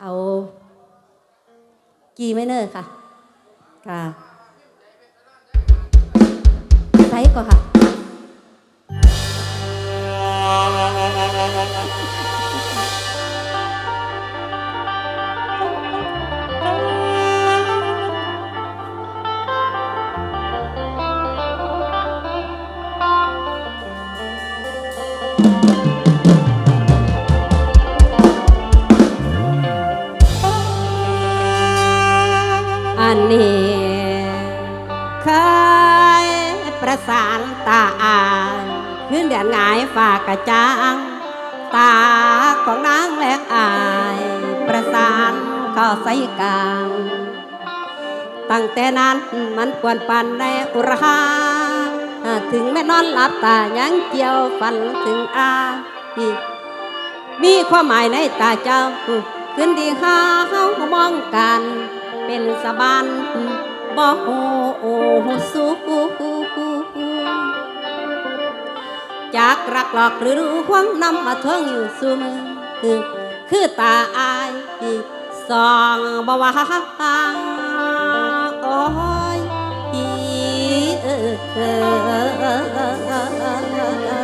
เอากีไมเนอร์ค่ะ ค่ะไซก่อนค่ะ นนี้เคยประสานตาอ่านขึ้นเดือนหงายฝากกระจางตาของนางแลกอาย ประสานเข้าใส่กลางตั้งแต่นั้นมันปวนปันในอุราถึงแม่นอนหลับตายังเกี่ยวฝันถึงอาอีกมีความหมายในตาเจ้าขึ้นดีข้าเฮามองกัน เป็นสบานบ่โหสูจากรักหลอกหรือรู้ความนำมาทวงอยู่สูมือคือคือตาอายสองบวางโอ้ยอีเออ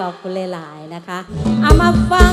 ขอบคุณหลายๆนะคะ เอามาฟัง